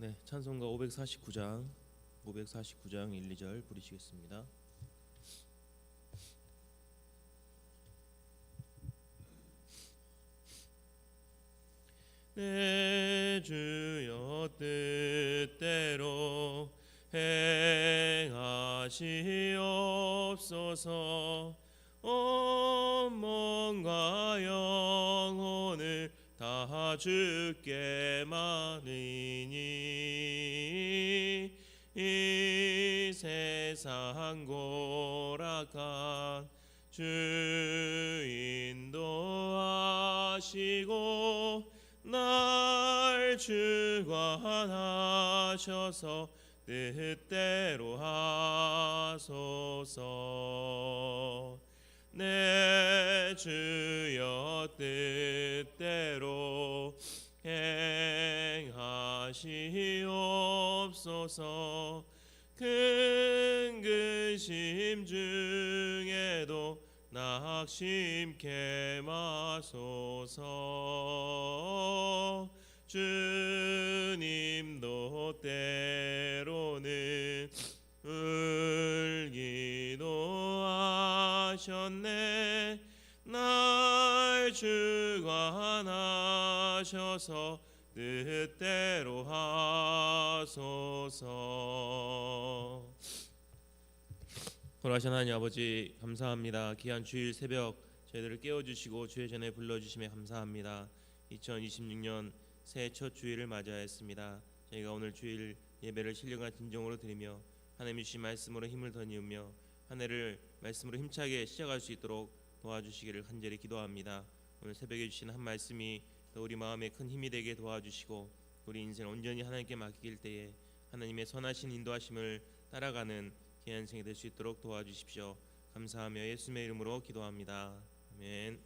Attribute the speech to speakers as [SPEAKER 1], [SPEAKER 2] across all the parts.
[SPEAKER 1] 네, 찬송가 549장 549장 1, 2절 부르시겠습니다. 내 주여 뜻대로 행하시옵소서 온 몸과 영혼을 다 주께 맡으니 세상 고락한 주 인도하시고 날 주관하셔서 뜻대로 하소서. 내 주여 뜻대로 행하시옵소서 큰 근심 중에도 낙심케 마소서. 주님도 때로는 울기도 하셨네. 날 주관하셔서 뜻대로 하소서. 돌아가신 하나님 아버지 감사합니다. 귀한 주일 새벽 저희들을 깨워주시고 주의 전에 불러주심에 감사합니다. 2026년 새해 첫 주일을 맞이하였습니다. 저희가 오늘 주일 예배를 신령한 진정으로 드리며 하나님 주신 말씀으로 힘을 더 이으며 한 해를 말씀으로 힘차게 시작할 수 있도록 도와주시기를 간절히 기도합니다. 오늘 새벽에 주신 한 말씀이 또 우리 마음에 큰 힘이 되게 도와주시고 우리 인생을 온전히 하나님께 맡길 때에 하나님의 선하신 인도하심을 따라가는 귀한 생이 될 수 있도록 도와주십시오. 감사하며 예수님의 이름으로 기도합니다. 아멘.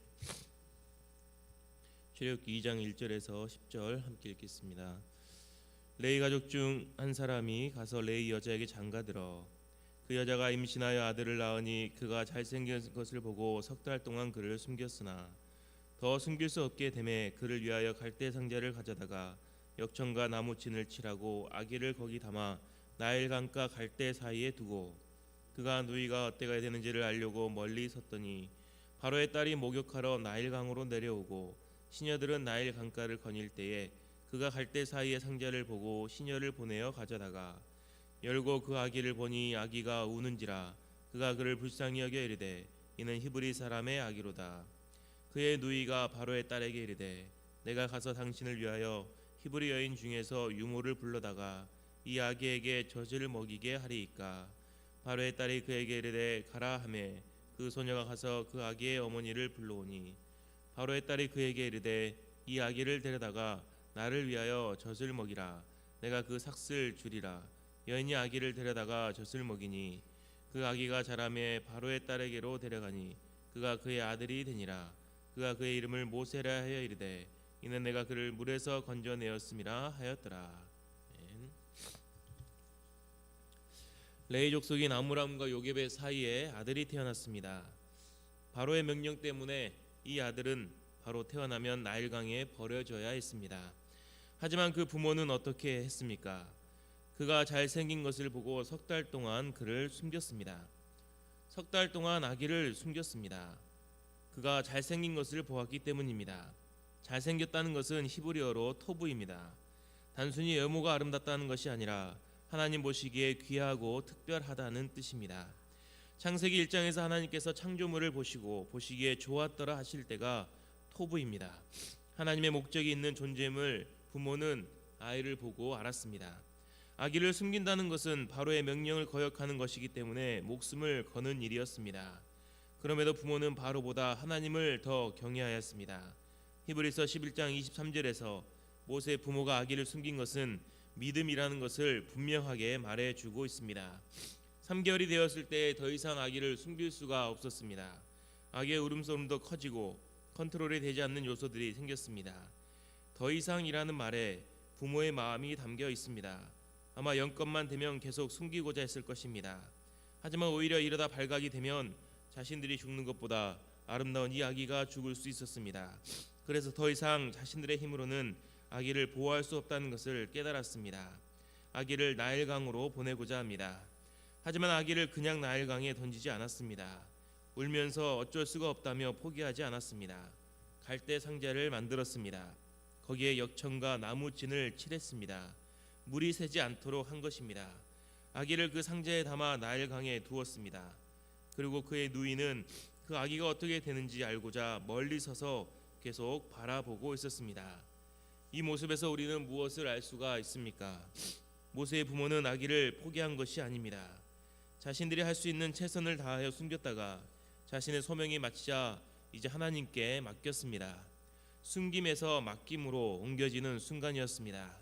[SPEAKER 1] 출애굽기 2장 1절에서 10절 함께 읽겠습니다. 레이 가족 중 한 사람이 가서 레이 여자에게 장가들어 그 여자가 임신하여 아들을 낳으니 그가 잘생긴 것을 보고 석 달 동안 그를 숨겼으나 더 숨길 수 없게 되매 그를 위하여 갈대 상자를 가져다가 역청과 나무친을 칠하고 아기를 거기 담아 나일 강가 갈대 사이에 두고 그가 누이가 어때가 되는지를 알려고 멀리 섰더니 바로의 딸이 목욕하러 나일 강으로 내려오고 시녀들은 나일 강가를 거닐 때에 그가 갈대 사이에 상자를 보고 시녀를 보내어 가져다가 열고 그 아기를 보니 아기가 우는지라 그가 그를 불쌍히 여겨 이르되 이는 히브리 사람의 아기로다 그의 누이가 바로의 딸에게 이르되 내가 가서 당신을 위하여 히브리 여인 중에서 유모를 불러다가 이 아기에게 젖을 먹이게 하리이까? 바로의 딸이 그에게 이르되 가라 하매 그 소녀가 가서 그 아기의 어머니를 불러오니. 바로의 딸이 그에게 이르되 이 아기를 데려다가 나를 위하여 젖을 먹이라. 내가 그 삭슬 주리라. 여인이 아기를 데려다가 젖을 먹이니 그 아기가 자라매 바로의 딸에게로 데려가니 그가 그의 아들이 되니라 그가 그의 이름을 모세라 하여 이르되 이는 내가 그를 물에서 건져내었음이라 하였더라. 레이 족속인 아므람과 요게베 사이에 아들이 태어났습니다 바로의 명령 때문에 이 아들은 바로 태어나면 나일강에 버려져야 했습니다 하지만 그 부모는 어떻게 했습니까? 그가 잘생긴 것을 보고 석 달 동안 그를 숨겼습니다. 석 달 동안 아기를 숨겼습니다. 그가 잘생긴 것을 보았기 때문입니다. 잘생겼다는 것은 히브리어로 토부입니다. 단순히 외모가 아름답다는 것이 아니라 하나님 보시기에 귀하고 특별하다는 뜻입니다. 창세기 1장에서 하나님께서 창조물을 보시고 보시기에 좋았더라 하실 때가 토부입니다. 하나님의 목적이 있는 존재물 부모는 아이를 보고 알았습니다. 아기를 숨긴다는 것은 바로의 명령을 거역하는 것이기 때문에 목숨을 거는 일이었습니다. 그럼에도 부모는 바로보다 하나님을 더 경외하였습니다. 히브리서 11장 23절에서 모세 부모가 아기를 숨긴 것은 믿음이라는 것을 분명하게 말해 주고 있습니다. 3개월이 되었을 때 더 이상 아기를 숨길 수가 없었습니다. 아기의 울음소리도 커지고 컨트롤이 되지 않는 요소들이 생겼습니다. 더 이상이라는 말에 부모의 마음이 담겨 있습니다. 아마 영건만 되면 계속 숨기고자 했을 것입니다. 하지만 오히려 이러다 발각이 되면 자신들이 죽는 것보다 아름다운 이 아기가 죽을 수 있었습니다. 그래서 더 이상 자신들의 힘으로는 아기를 보호할 수 없다는 것을 깨달았습니다. 아기를 나일강으로 보내고자 합니다. 하지만 아기를 그냥 나일강에 던지지 않았습니다. 울면서 어쩔 수가 없다며 포기하지 않았습니다. 갈대 상자를 만들었습니다. 거기에 역청과 나무진을 칠했습니다. 물이 새지 않도록 한 것입니다. 아기를 그 상자에 담아 나일강에 두었습니다. 그리고 그의 누이는 그 아기가 어떻게 되는지 알고자 멀리 서서 계속 바라보고 있었습니다. 이 모습에서 우리는 무엇을 알 수가 있습니까? 모세의 부모는 아기를 포기한 것이 아닙니다. 자신들이 할 수 있는 최선을 다하여 숨겼다가 자신의 소명이 마치자 이제 하나님께 맡겼습니다. 숨김에서 맡김으로 옮겨지는 순간이었습니다.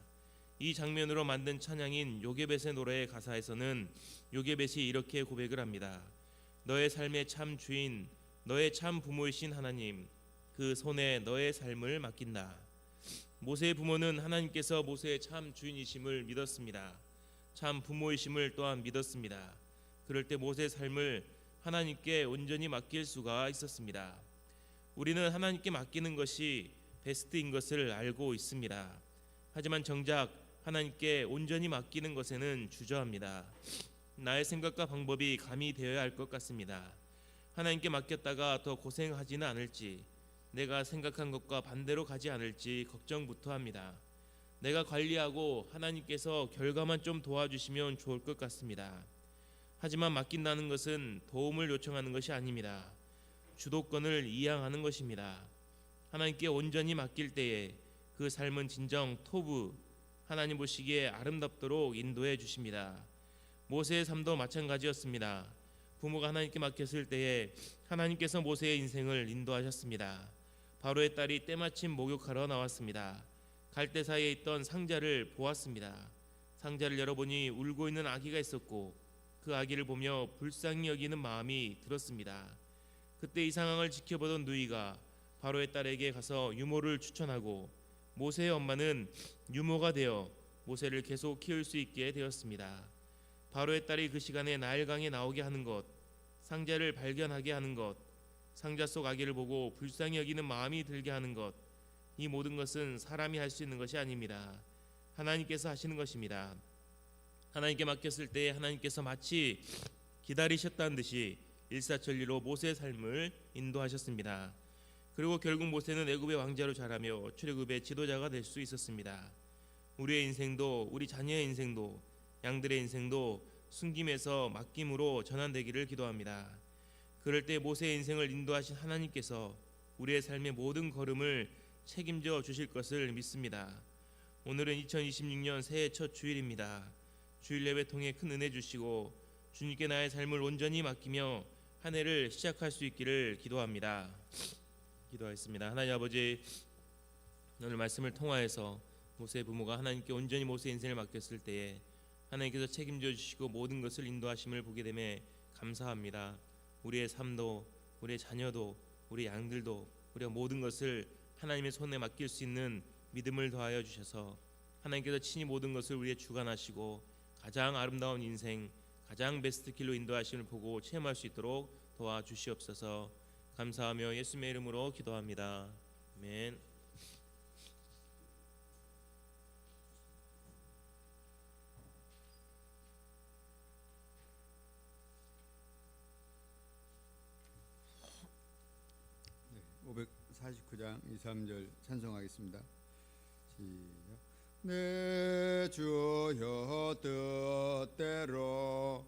[SPEAKER 1] 이 장면으로 만든 찬양인 요게벳의 노래의 가사에서는 요게벳이 이렇게 고백을 합니다. 너의 삶의 참 주인, 너의 참 부모이신 하나님, 그 손에 너의 삶을 맡긴다. 모세의 부모는 하나님께서 모세의 참 주인이심을 믿었습니다. 참 부모이심을 또한 믿었습니다. 그럴 때 모세의 삶을 하나님께 온전히 맡길 수가 있었습니다. 우리는 하나님께 맡기는 것이 베스트인 것을 알고 있습니다. 하지만 정작 하나님께 온전히 맡기는 것에는 주저합니다. 나의 생각과 방법이 가미되어야 할 것 같습니다. 하나님께 맡겼다가 더 고생하지는 않을지, 내가 생각한 것과 반대로 가지 않을지 걱정부터 합니다. 내가 관리하고 하나님께서 결과만 좀 도와주시면 좋을 것 같습니다. 하지만 맡긴다는 것은 도움을 요청하는 것이 아닙니다. 주도권을 이양하는 것입니다. 하나님께 온전히 맡길 때에 그 삶은 진정 토부 하나님 보시기에 아름답도록 인도해 주십니다. 모세의 삶도 마찬가지였습니다. 부모가 하나님께 맡겼을 때에 하나님께서 모세의 인생을 인도하셨습니다. 바로의 딸이 때마침 목욕하러 나왔습니다. 갈대 사이에 있던 상자를 보았습니다. 상자를 열어보니 울고 있는 아기가 있었고 그 아기를 보며 불쌍히 여기는 마음이 들었습니다. 그때 이 상황을 지켜보던 누이가 바로의 딸에게 가서 유모를 추천하고 모세의 엄마는 유모가 되어 모세를 계속 키울 수 있게 되었습니다. 바로의 딸이 그 시간에 나일강에 나오게 하는 것, 상자를 발견하게 하는 것, 상자 속 아기를 보고 불쌍히 여기는 마음이 들게 하는 것, 이 모든 것은 사람이 할 수 있는 것이 아닙니다. 하나님께서 하시는 것입니다. 하나님께 맡겼을 때 하나님께서 마치 기다리셨다는 듯이 일사천리로 모세의 삶을 인도하셨습니다. 그리고 결국 모세는 애굽의 왕자로 자라며 출애굽의 지도자가 될 수 있었습니다. 우리의 인생도 우리 자녀의 인생도 양들의 인생도 숨김에서 맡김으로 전환되기를 기도합니다. 그럴 때 모세의 인생을 인도하신 하나님께서 우리의 삶의 모든 걸음을 책임져 주실 것을 믿습니다. 오늘은 2026년 새해 첫 주일입니다. 주일 예배 통해 큰 은혜 주시고 주님께 나의 삶을 온전히 맡기며 한 해를 시작할 수 있기를 기도합니다. 기도하겠습니다. 하나님 아버지 오늘 말씀을 통하여서 모세 부모가 하나님께 온전히 모세 인생을 맡겼을 때에 하나님께서 책임져 주시고 모든 것을 인도하심을 보게 됨에 감사합니다. 우리의 삶도 우리의 자녀도 우리 양들도 우리가 모든 것을 하나님의 손에 맡길 수 있는 믿음을 더하여 주셔서 하나님께서 친히 모든 것을 우리의 주관하시고 가장 아름다운 인생 가장 베스트 길로 인도하심을 보고 체험할 수 있도록 도와주시옵소서 감사하며 예수님의 이름으로 기도합니다. 아멘.
[SPEAKER 2] 네, 549장 2, 3절 찬송하겠습니다. 시작. 내 주여 뜻대로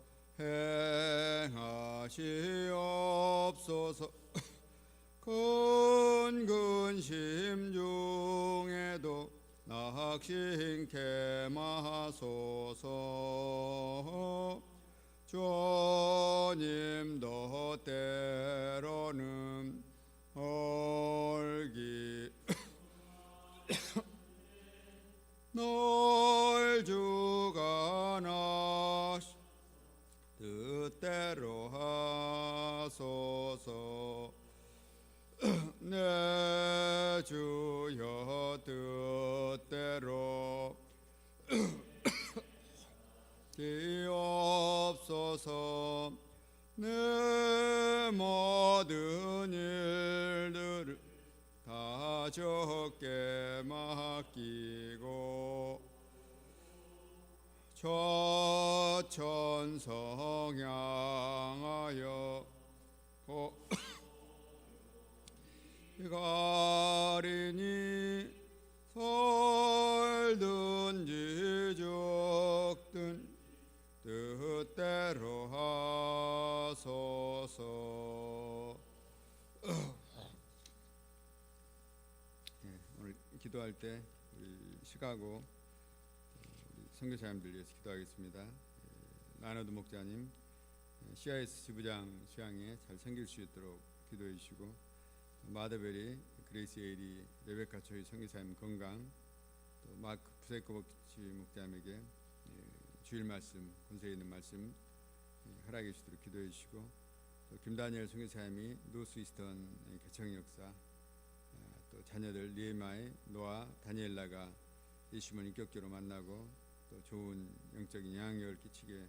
[SPEAKER 2] 행하시옵소서 근근 심 중에도 낙심케 마소서 주님도 때로는 맡기고 저천성 향하여 고 가리니 설든지 죽든 뜻대로 하소서 예, 오늘 기도할 때 우리 시가고 우리 선교사님들 위해서 기도하겠습니다. 예, 나너드 목자님 예, CIS 지부장 수양에 잘 섬길 수 있도록 기도해 주시고 마더베리 그레이스 에이리 레베카 초이 선교사님 건강 또 마크 부세코복치 목자님에게 예, 주일 말씀 권세 있는 말씀 예, 허락해 주도록 기도해 주시고 또 김다니엘 선교사님이 노스 이스턴 개청 역사 아, 또 자녀들 리에마의 노아 다니엘라가 예수님을 인격적으로 만나고 또 좋은 영적인 영향력을 끼치게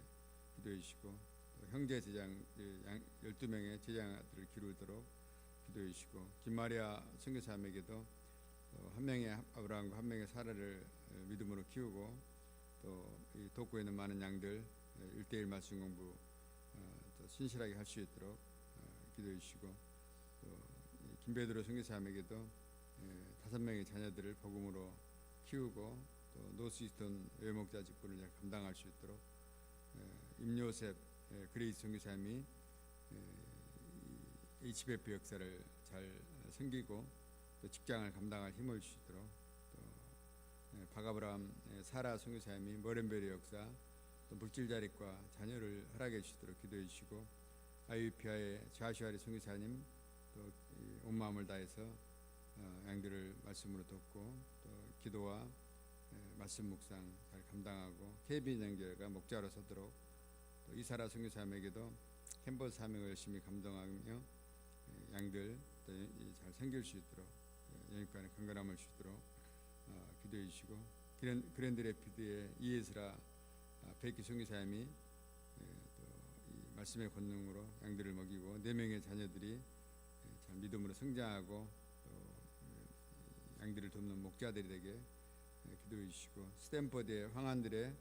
[SPEAKER 2] 기도해 주시고 또 형제 제장 12명의 제자들을 기르도록 기도해 주시고 김마리아 선교사님에게도 또한 명의 아브라함과 한 명의 사라를 어, 믿음으로 키우고 또이 돕고 있는 많은 양들 어, 일대일 말씀 공부 어, 또 신실하게 할 수 있도록 어, 기도해 주시고 김베드로 선교사님에게도 예, 다섯 명의 자녀들을 복음으로 키우고 또 노스이스턴 외목자 직분을 잘 감당할 수 있도록 예, 임요셉 예, 그레이스 선교사님이 이 HBF 역사를 잘 섬기고 또 직장을 감당할 힘을 주시도록 또 예, 바가브람 예, 사라 선교사님이 머렌베리 역사 또 물질 자립과 자녀를 허락해 주시도록 기도해 주시고 아유피아의 자슈아리 선교사님 또 온 마음을 다해서 어, 양들을 말씀으로 돕고 또 기도와 예, 말씀 묵상 잘 감당하고 케빈 형제가 목자로 서도록 또 이사라 선교사님에게도 캠퍼스 사명을 열심히 감당하며 예, 양들 또이잘 섬길 수 있도록 예, 영육간의 건강함을 주도록 어, 기도해 주시고 그랜, 그랜드 레피드의 이에스라 아, 베키 선교사님이 예, 말씀의 권능으로 양들을 먹이고 네 명의 자녀들이 예, 잘 믿음으로 성장하고 또 예, 양들을 돕는 목자들이 되게 예, 기도해 주시고 스탠퍼드의 황한들의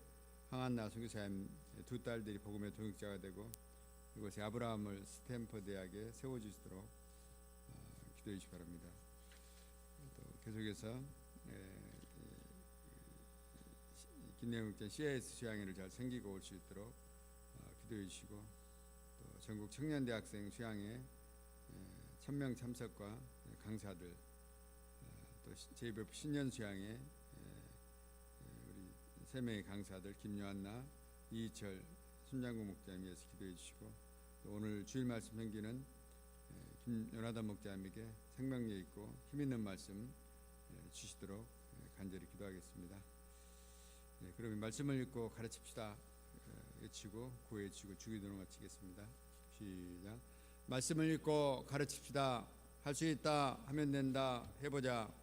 [SPEAKER 2] 황한나 선교사님 두 딸들이 복음의 동역자가 되고 이곳에 아브라함을 스탠퍼드 대학에 세워 주시도록 어, 기도해 주시 기 바랍니다. 또 계속해서 예, 김내묵전 CIS 수양회를 잘 챙기고 올 수 있도록 어, 기도해 주시고 또 전국 청년대학생 수양회 천명 참석과 예, 강사들 어, 또 JBF 신년 수양회 예, 예, 우리 세 명의 강사들 김요한나 이희철 순장구 목자님 위해서 기도해 주시고 또 오늘 주일 말씀 행기는 예, 김연하단 목자님에게 생명력 있고 힘 있는 말씀 예, 주시도록 예, 간절히 기도하겠습니다. 예, 그러면 말씀을 읽고 가르칩시다. 예, 외치고 구해 주시고 주기도록 마치겠습니다. 시작. 말씀을 읽고 가르칩시다. 할 수 있다 하면 된다 해보자.